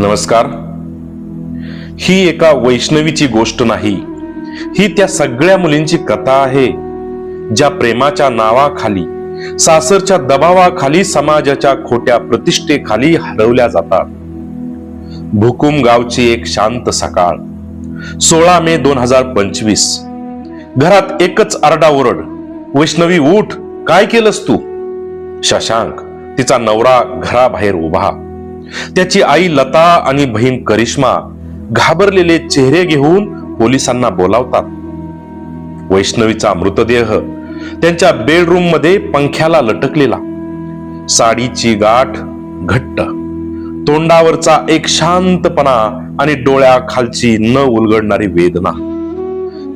नमस्कार. ही एका वैष्णवीची गोष्ट नाही. ही त्या सगळ्या मुलींची कथा आहे. ज्या प्रेमाच्या नावाखाली सासरच्या दबावाखाली समाजाच्या खोट्या प्रतिष्ठेखाली हरवल्या जातात. भुकुम गावची एक शांत सकाळ सोळा मे दोन हजार पंचवीस. घरात एकच आरडाओरड वैष्णवी उठ काय केलंस तू? शशांक तिचा नवरा घराबाहेर उभा. त्याची आई लता आणि बहीण करिश्मा घाबरलेले चेहरे घेऊन पोलिसांना बोलावतात. वैष्णवीचा मृतदेह त्यांच्या बेडरूममध्ये पंख्याला लटकलेला. साडीची गाठ घट्ट तोंडावरचा एक शांतपणा आणि डोळ्याखालची न उलगडणारी वेदना.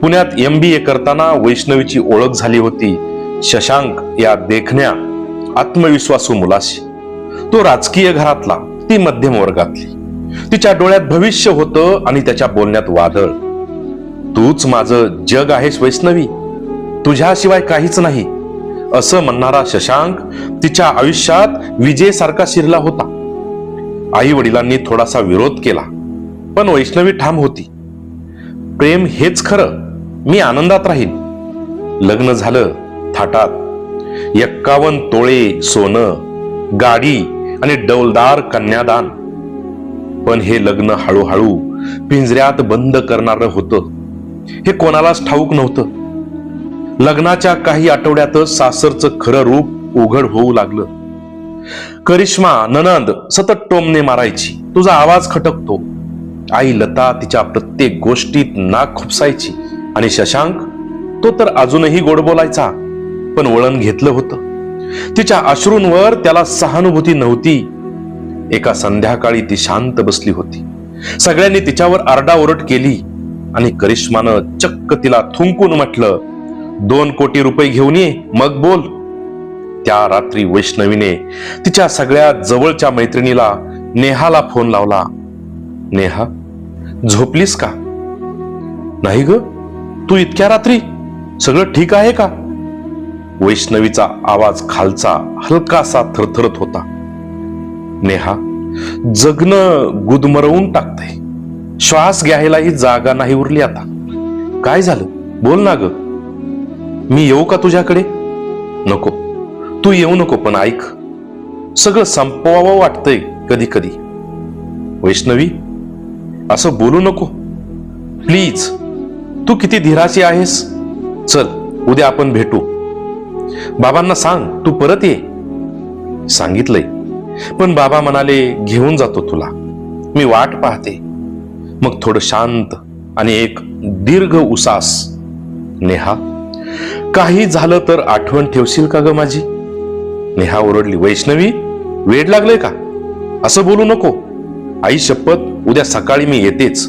पुण्यात एम बी ए करताना वैष्णवीची ओळख झाली होती शशांक या देखण्या आत्मविश्वासू मुलाशी. तो राजकीय घरातला. ती मध्यम वर्गातली. तिच्या डोळ्यात भविष्य होतं आणि त्याच्या बोलण्यात वादळ. तूच माझं जग आहेस वैष्णवी. तुझ्याशिवाय काहीच नाही. असं म्हणणारा शशांक तिच्या आयुष्यात विजयसारखा शिरला होता. आई वडिलांनी थोडासा विरोध केला पण वैष्णवी ठाम होती. प्रेम हेच खरं मी आनंदात राहीन. लग्न झालं थाटात. एक्कावन तोळे सोनं गाडी आणि डौलदार कन्यादान. पण हे लग्न हळूहळू पिंजऱ्यात बंद करणार होतं. हे कोणालाच ठाऊक नव्हतं. लग्नाच्या काही आठवड्यातच सासरचं खरं रूप उघड होऊ लागलं. करिश्मा ननंद सतत टोमने मारायची. तुझा आवाज खटकतो. आई लता तिच्या प्रत्येक गोष्टीत नाक खुपसायची. आणि शशांक तो तर अजूनही गोड बोलायचा. पण वळण घेतलं होतं. तिच्या अश्रूंवर त्याला सहानुभूती नव्हती. एका संध्याकाळी ती शांत बसली होती. सगळ्यांनी तिच्यावर आरडाओरड केली आणि करिश्मानं चक्क तिला थुंकून म्हटलं दोन कोटी रुपये घेऊन ये मग बोल. त्या रात्री वैष्णवीने तिच्या सगळ्या जवळच्या मैत्रिणीला नेहाला फोन लावला. नेहा झोपलीस का? नाही ग तू इतक्या रात्री? सगळं ठीक आहे का? वैष्णवीचा आवाज खालचा हलकासा थरथरत होता. नेहा जगणं गुदमरवून टाकतंय. श्वास घ्यायलाही जागा नाही उरली आता. काय झालं? बोल ना ग. मी येऊ का तुझ्याकडे? नको. तू येऊ नको पण ऐक. सगळं संपवावं वाटतंय कधी कधी. वैष्णवी असं बोलू नको. प्लीज. तू किती धीराची आहेस? चल उद्या आपण भेटू. बाबांना सांग तू परत ये. सांगितलंय. पण बाबा म्हणाले घेऊन जातो तुला. मी वाट पाहते. मग थोडं शांत आणि एक दीर्घ उसास नेहा काही झालं तर आठवण ठेवशील का ग माझी? नेहा ओरडली वैष्णवी वेड लागलंय का? असं बोलू नको. आई शपथ उद्या सकाळी मी येतेच.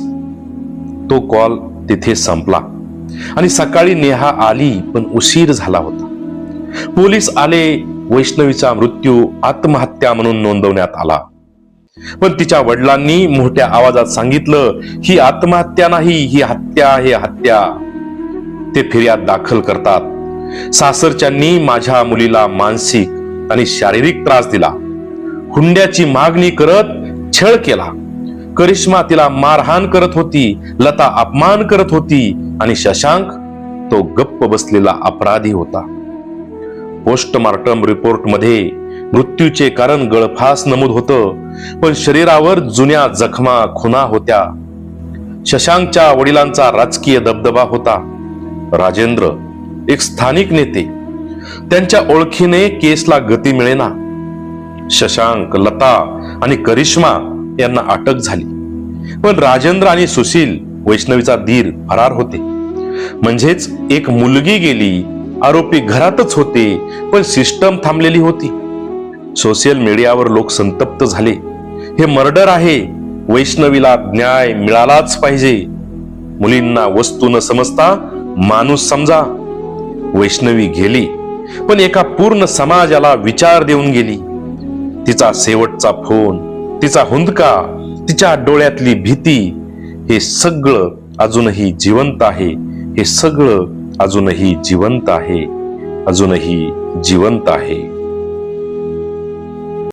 तो कॉल तिथे संपला. आणि सकाळी नेहा आली पण उशीर झाला होता. पोलीस आले वैष्णवीचा मृत्यू आत्महत्या म्हणून नोंदवण्यात आला. पण तिच्या वडिलांनी मोठ्या आवाजात सांगितलं ही आत्महत्या नाही ही हत्या आहे हत्या. ते फिर्याद दाखल करतात. सासरच्यांनी माझ्या मुलीला मानसिक आणि शारीरिक त्रास दिला. हुंड्याची मागणी करत छळ केला. करिश्मा तिला मारहाण करत होती लता अपमान करत होती आणि शशांक तो गप्प बसलेला अपराधी होता. पोस्टमार्टम रिपोर्टमध्ये मृत्यूचे कारण गळफास नमूद होतं पण शरीरावर जुन्या जखमा खुना होत्या. शशांकच्या वडिलांचा राजकीय दबदबा होता. राजेंद्र एक स्थानिक नेते त्यांच्या ओळखीने केसला गती मिळेना. शशांक लता आणि करिश्मा यांना अटक झाली. पण राजेंद्र आणि सुशील वैष्णवीचा धीर फरार होते. म्हणजेच एक मुलगी गेली आरोपी घरातच होते पण सिस्टम थांबलेली होती. सोशल मीडियावर लोक संतप्त झाले. हे मर्डर आहे. वैष्णवीला न्याय मिळालाच पाहिजे. मुलींना वस्तू न समजता माणूस समजा. वैष्णवी गेली पण एका पूर्ण समाजाला विचार देऊन गेली. तिचा शेवटचा फोन तिचा हुंदका तिच्या डोळ्यातली भीती हे सगळं अजूनही जिवंत आहे. हे सगळं अजूनही जिवंत आहे अजूनही जिवंत आहे.